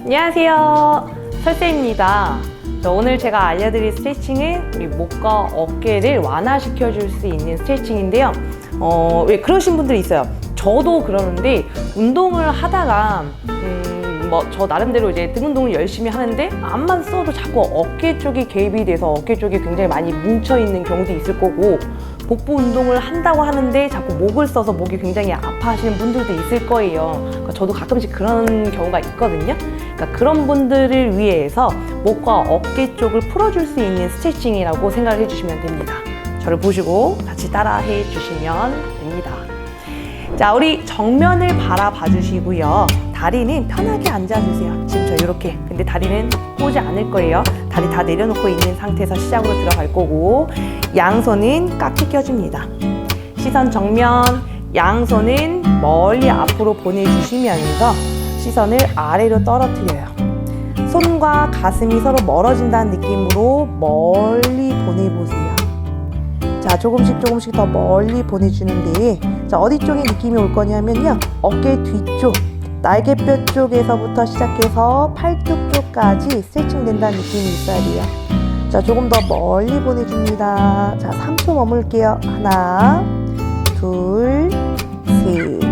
안녕하세요. 설쌤입니다. 자, 오늘 제가 알려드릴 스트레칭은 우리 목과 어깨를 완화시켜 줄 수 있는 스트레칭인데요. 어, 왜 그러신 분들이 있어요. 저도 그러는데 운동을 하다가 음, 뭐 저 나름대로 이제 등 운동을 열심히 하는데 암만 써도 자꾸 어깨 쪽이 개입이 돼서 어깨 쪽이 굉장히 많이 뭉쳐 있는 경우도 있을 거고 복부 운동을 한다고 하는데 자꾸 목을 써서 목이 굉장히 아파하시는 분들도 있을 거예요. 그러니까 저도 가끔씩 그런 경우가 있거든요. 그러니까 그런 분들을 위해서 목과 어깨 쪽을 풀어줄 수 있는 스트레칭이라고 생각을 해주시면 됩니다. 저를 보시고 같이 따라해 주시면 됩니다. 자, 우리 정면을 바라봐 주시고요. 다리는 편하게 앉아주세요. 지금 저 이렇게. 근데 다리는 꼬지 않을 거예요. 다리 다 내려놓고 있는 상태에서 시작으로 들어갈 거고, 양손은 깍지 껴줍니다. 시선 정면, 양손은 멀리 앞으로 보내주시면서 시선을 아래로 떨어뜨려요. 손과 가슴이 서로 멀어진다는 느낌으로 멀리 보내보세요. 자, 조금씩 조금씩 더 멀리 보내주는데, 자, 어디 쪽에 느낌이 올 거냐면요. 어깨 뒤쪽, 날개뼈 쪽에서부터 시작해서 팔뚝 쪽까지 스트레칭 된다는 느낌이 있어야 돼요. 자, 조금 더 멀리 보내줍니다. 자, 3초 머물게요. 하나, 둘, 셋.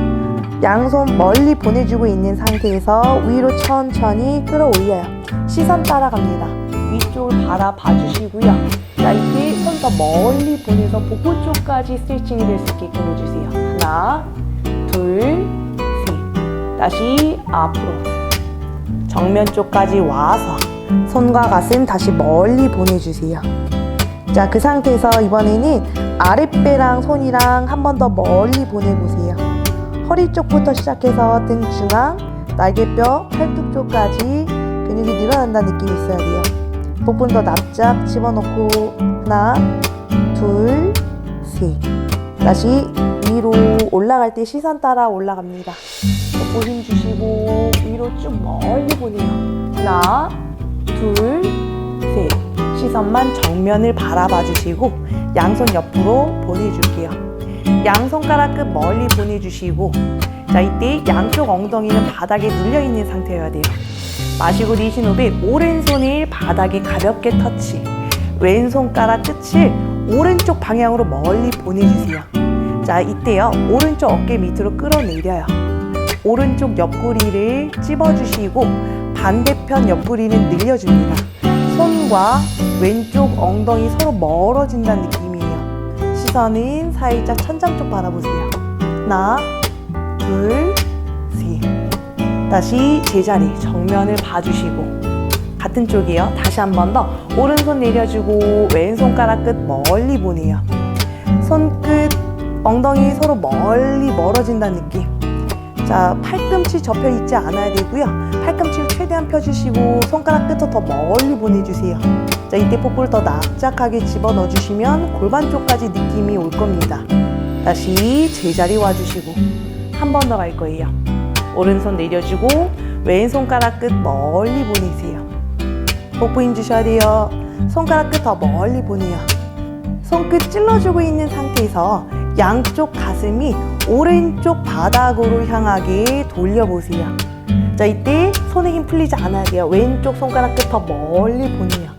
양손 멀리 보내주고 있는 상태에서 위로 천천히 끌어올려요. 시선 따라갑니다. 위쪽을 바라봐 주시고요. 자, 이때 손 더 멀리 보내서 복부 쪽까지 스트레칭이 될 수 있게끔 해주세요. 하나, 둘, 셋. 다시 앞으로. 정면 쪽까지 와서 손과 가슴 다시 멀리 보내주세요. 자, 그 상태에서 이번에는 아랫배랑 손이랑 한 번 더 멀리 보내보세요. 허리 쪽부터 시작해서 등 중앙, 날개뼈, 팔뚝 쪽까지 근육이 늘어난다는 느낌이 있어야 돼요. 복부는 더 납작 집어넣고 하나, 둘, 셋. 다시 위로 올라갈 때 시선 따라 올라갑니다. 복부 힘 주시고 위로 쭉 멀리 보내요. 하나, 둘, 셋. 시선만 정면을 바라봐 주시고 양손 옆으로 보내줄게요. 양손가락 끝 멀리 보내주시고 자 이때 양쪽 엉덩이는 바닥에 눌려 있는 상태여야 돼요. 마시고 내쉬는 호흡에 오른손을 바닥에 가볍게 터치 왼손가락 끝을 오른쪽 방향으로 멀리 보내주세요. 자 이때요 오른쪽 어깨 밑으로 끌어내려요. 오른쪽 옆구리를 찝어주시고 반대편 옆구리는 늘려줍니다. 손과 왼쪽 엉덩이 서로 멀어진다는 느낌이에요. 시선은 살짝 천장 쪽 바라보세요. 하나, 둘, 셋. 다시 제자리 정면을 봐주시고 같은 쪽이요. 다시 한 번 더 오른손 내려주고 왼손가락 끝 멀리 보내요. 손끝 엉덩이 서로 멀리 멀어진다는 느낌. 자, 팔꿈치 접혀 있지 않아야 되고요. 팔꿈치를 최대한 펴주시고 손가락 끝도 더 멀리 보내주세요. 자, 이때 복부를 더 납작하게 집어넣어 주시면 골반 쪽까지 느낌이 올 겁니다. 다시 제자리 와주시고 한 번 더 갈 거예요. 오른손 내려주고 왼 손가락 끝 멀리 보내세요. 복부 힘 주셔야 돼요. 손가락 끝 더 멀리 보내요. 손끝 찔러주고 있는 상태에서 양쪽 가슴이 오른쪽 바닥으로 향하게 돌려보세요. 자, 이때 손에 힘 풀리지 않아야 돼요. 왼쪽 손가락 끝 더 멀리 보내요.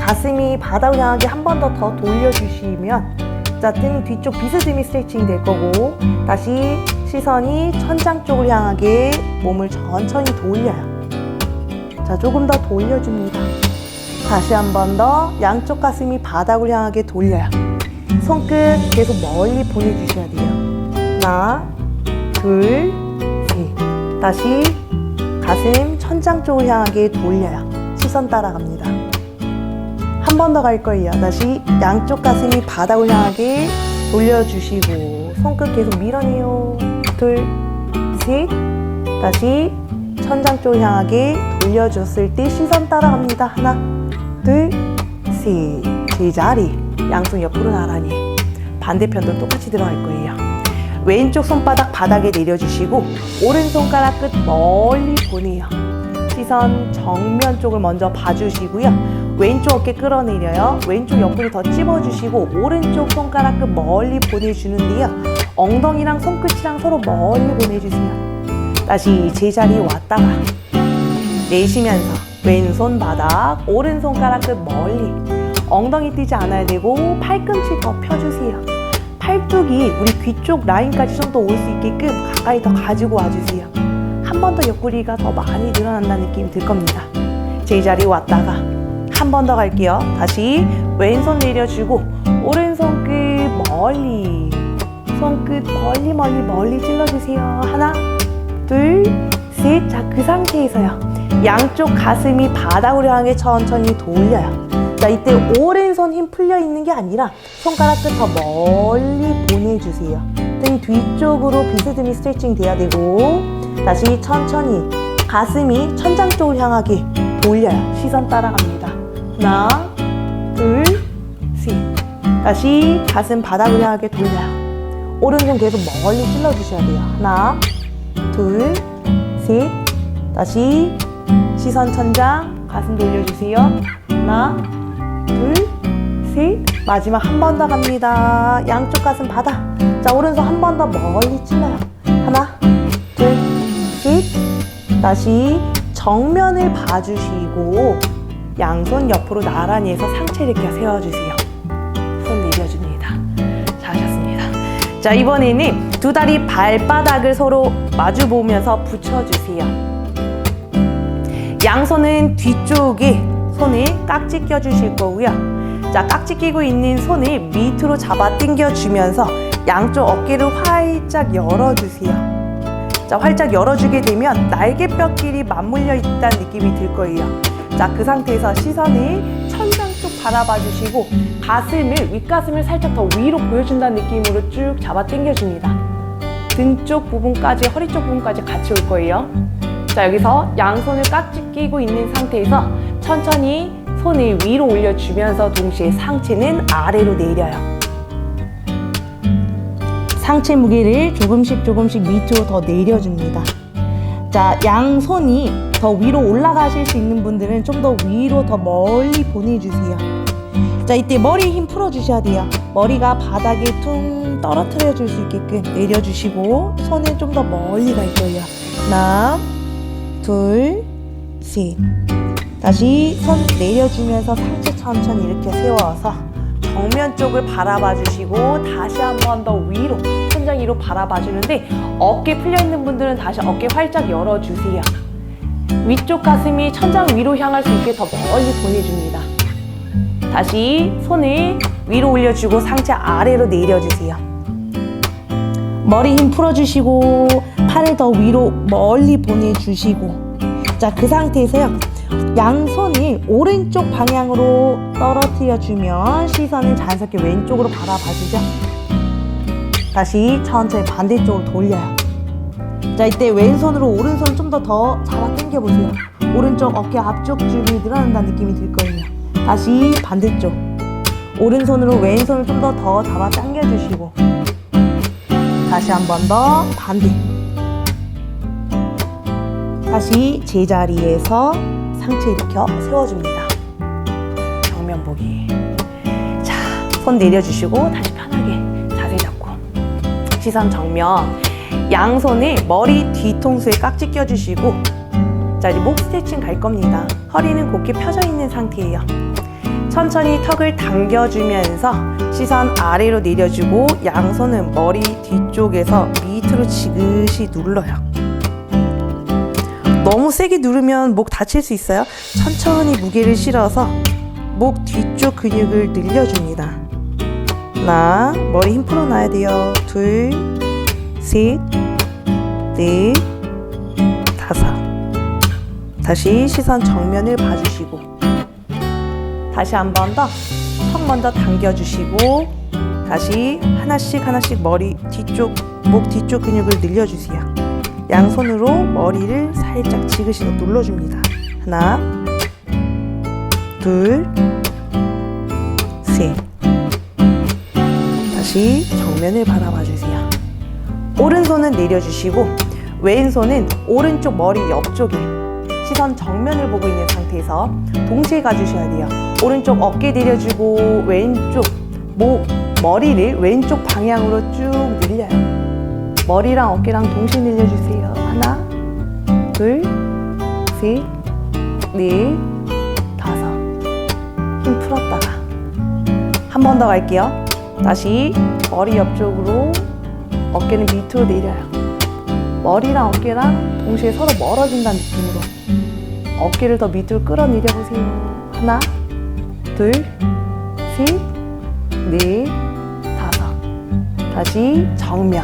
가슴이 바닥을 향하게 한 번 더 더 돌려주시면 자, 등 뒤쪽 비스듬히 스트레칭 될 거고 다시 시선이 천장 쪽을 향하게 몸을 천천히 돌려요. 자, 조금 더 돌려줍니다. 다시 한 번 더 양쪽 가슴이 바닥을 향하게 돌려요. 손끝 계속 멀리 보내주셔야 돼요. 하나, 둘, 셋. 다시 가슴 천장 쪽을 향하게 돌려요. 시선 따라갑니다. 한 번 더 갈 거예요. 다시 양쪽 가슴이 바닥을 향하게 돌려주시고 손끝 계속 밀어내요. 둘, 셋. 다시 천장 쪽 향하게 돌려줬을 때 시선 따라갑니다. 하나, 둘, 셋. 제자리. 양손 옆으로 나란히. 반대편도 똑같이 들어갈 거예요. 왼쪽 손바닥 바닥에 내려주시고 오른손가락 끝 멀리 보내요. 시선 정면 쪽을 먼저 봐주시고요. 왼쪽 어깨 끌어내려요. 왼쪽 옆구리 더 찝어주시고 오른쪽 손가락 끝 멀리 보내주는데요. 엉덩이랑 손끝이랑 서로 멀리 보내주세요. 다시 제자리 왔다가 내쉬면서 왼손 바닥, 오른손가락 끝 멀리 엉덩이 뛰지 않아야 되고 팔꿈치 더 펴주세요. 팔뚝이 우리 귀 쪽 라인까지 좀 더 올 수 있게끔 가까이 더 가지고 와주세요. 한 번 더 옆구리가 더 많이 늘어난다는 느낌이 들 겁니다. 제자리 왔다가 한 번 더 갈게요. 다시 왼손 내려주고 오른손 끝 멀리 손끝 멀리 멀리 멀리 찔러주세요. 하나, 둘, 셋. 자, 그 상태에서요. 양쪽 가슴이 바닥으로 향해 천천히 돌려요. 자, 이때 오른손 힘 풀려 있는 게 아니라 손가락 끝 더 멀리 보내주세요. 등 뒤쪽으로 비스듬히 스트레칭 돼야 되고 다시 천천히 가슴이 천장 쪽을 향하게 돌려요. 시선 따라갑니다. 하나, 둘, 셋. 다시 가슴 바닥을 향하게 돌려요. 오른손 계속 멀리 찔러주셔야 돼요. 하나, 둘, 셋. 다시 시선 천장, 가슴 돌려주세요. 하나, 둘, 셋. 마지막 한 번 더 갑니다. 양쪽 가슴 바닥. 자, 오른손 한 번 더 멀리 찔러요. 하나, 둘, 셋. 다시 정면을 봐주시고 양손 옆으로 나란히 해서 상체 이렇게 세워주세요. 손 내려줍니다. 잘하셨습니다. 자, 이번에는 두 다리 발바닥을 서로 마주 보면서 붙여주세요. 양손은 뒤쪽에 손을 깍지 껴주실 거고요. 자, 깍지 끼고 있는 손을 밑으로 잡아 당겨주면서 양쪽 어깨를 활짝 열어주세요. 자, 활짝 열어주게 되면 날개뼈끼리 맞물려 있다는 느낌이 들 거예요. 자, 그 상태에서 시선을 천장 쪽 바라봐 주시고 가슴을 윗가슴을 살짝 더 위로 보여준다는 느낌으로 쭉 잡아 당겨줍니다. 등 쪽 부분까지 허리 쪽 부분까지 같이 올 거예요. 자, 여기서 양손을 깍지 끼고 있는 상태에서 천천히 손을 위로 올려주면서 동시에 상체는 아래로 내려요. 상체 무게를 조금씩 조금씩 밑으로 더 내려줍니다. 자, 양손이 더 위로 올라가실 수 있는 분들은 좀 더 위로 더 멀리 보내주세요. 자, 이때 머리 힘 풀어주셔야 돼요. 머리가 바닥에 퉁 떨어뜨려 줄 수 있게끔 내려주시고, 손은 좀 더 멀리 갈 거예요. 하나, 둘, 셋. 다시 손 내려주면서 상체 천천히 이렇게 세워서 정면 쪽을 바라봐 주시고 다시 한 번 더 위로 천장 위로 바라봐 주는데 어깨 풀려 있는 분들은 다시 어깨 활짝 열어 주세요. 위쪽 가슴이 천장 위로 향할 수 있게 더 멀리 보내줍니다. 다시 손을 위로 올려주고 상체 아래로 내려주세요. 머리 힘 풀어주시고 팔을 더 위로 멀리 보내주시고 자 그 상태에서요 양손이 오른쪽 방향으로 떨어뜨려 주면 시선을 자연스럽게 왼쪽으로 바라봐 주죠. 다시 천천히 반대쪽으로 돌려요. 자 이때 왼손으로 오른손 좀 더 더 잡아 당겨 보세요. 오른쪽 어깨 앞쪽 줄이 늘어난다는 느낌이 들 거예요. 다시 반대쪽. 오른손으로 왼손을 좀 더 더 잡아 당겨 주시고 다시 한 번 더 반대. 다시 제자리에서 상체 일으켜 세워줍니다. 정면 보기. 자 손 내려주시고 다시 편하게 자세 잡고. 시선 정면. 양손을 머리 뒤통수에 깍지 껴주시고. 자 이제 목 스트레칭 갈 겁니다. 허리는 곧게 펴져 있는 상태예요. 천천히 턱을 당겨주면서 시선 아래로 내려주고 양손은 머리 뒤쪽에서 밑으로 지그시 눌러요. 너무 세게 누르면 목 다칠 수 있어요. 천천히 무게를 실어서 목 뒤쪽 근육을 늘려줍니다. 하나, 머리 힘 풀어놔야 돼요. 둘, 셋, 넷, 다섯. 다시 시선 정면을 봐주시고 다시 한 번 더 턱 먼저 당겨주시고 다시 하나씩 하나씩 머리 뒤쪽 목 뒤쪽 근육을 늘려주세요. 양손으로 머리를 살짝 지그시 눌러줍니다. 하나, 둘, 셋. 다시 정면을 바라봐 주세요. 오른손은 내려주시고 왼손은 오른쪽 머리 옆쪽에 시선 정면을 보고 있는 상태에서 동시에 가주셔야 돼요. 오른쪽 어깨 내려주고 왼쪽 목 머리를 왼쪽 방향으로 쭉 늘려요. 머리랑 어깨랑 동시에 늘려주세요. 하나, 둘, 셋, 넷, 다섯. 힘 풀었다가 한 번 더 갈게요. 다시 머리 옆쪽으로 어깨는 밑으로 내려요. 머리랑 어깨랑 동시에 서로 멀어진다는 느낌으로 어깨를 더 밑으로 끌어내려 보세요. 하나, 둘, 셋, 넷, 다섯. 다시 정면.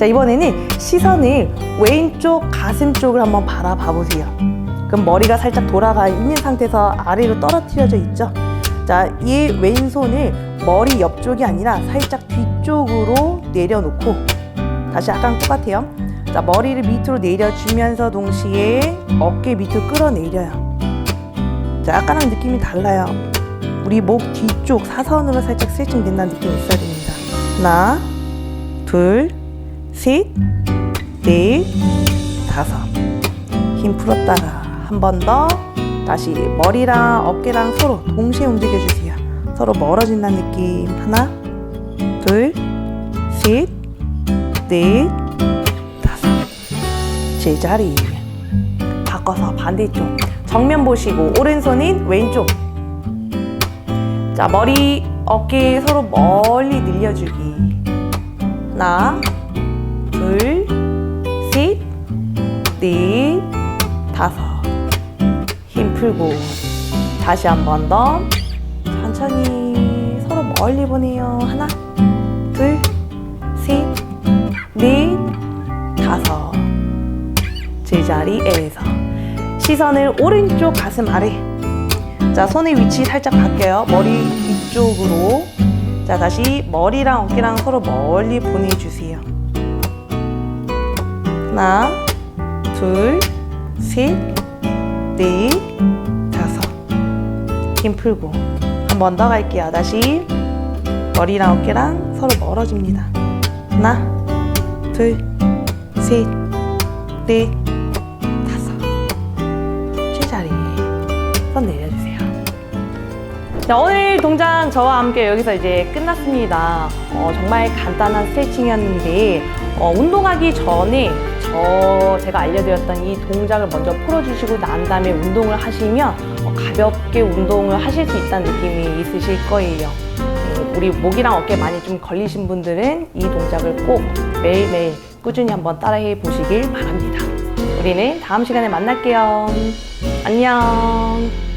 자, 이번에는 시선을 왼쪽 가슴 쪽을 한번 바라봐 보세요. 그럼 머리가 살짝 돌아가 있는 상태에서 아래로 떨어뜨려져 있죠. 자, 이 왼손을 머리 옆쪽이 아니라 살짝 뒤쪽으로 내려놓고 다시 아까랑 똑같아요. 자, 머리를 밑으로 내려주면서 동시에 어깨 밑으로 끌어내려요. 자, 아까랑 느낌이 달라요. 우리 목 뒤쪽 사선으로 살짝 스트레칭 된다는 느낌이 있어야 됩니다. 하나, 둘, 셋, 넷, 다섯. 힘 풀었다가 한 번 더 다시 머리랑 어깨랑 서로 동시에 움직여 주세요. 서로 멀어진다는 느낌. 하나, 둘, 셋, 넷, 다섯. 제자리. 바꿔서 반대쪽. 정면 보시고 오른손인 왼쪽. 자, 머리, 어깨 서로 멀리 늘려주기. 하나, 둘, 셋, 넷, 다섯. 힘 풀고 다시 한 번 더 천천히 서로 멀리 보내요. 하나, 둘, 셋, 넷, 다섯. 제자리에서 시선을 오른쪽 가슴 아래. 자, 손의 위치 살짝 바뀌어요. 머리 뒤쪽으로. 자, 다시 머리랑 어깨랑 서로 멀리 보내주세요. 하나, 둘, 셋, 넷, 다섯. 힘 풀고. 한 번 더 갈게요. 다시 머리랑 어깨랑 서로 멀어집니다. 하나, 둘, 셋, 넷, 다섯. 제자리. 손 내려주세요. 자, 오늘 동작 저와 함께 여기서 이제 끝났습니다. 어, 정말 간단한 스트레칭이었는데, 어, 운동하기 전에 저 제가 알려드렸던 이 동작을 먼저 풀어주시고 난 다음에 운동을 하시면 어, 가볍게 운동을 하실 수 있다는 느낌이 있으실 거예요. 네, 우리 목이랑 어깨 많이 좀 걸리신 분들은 이 동작을 꼭 매일매일 꾸준히 한번 따라해 보시길 바랍니다. 우리는 다음 시간에 만날게요. 안녕.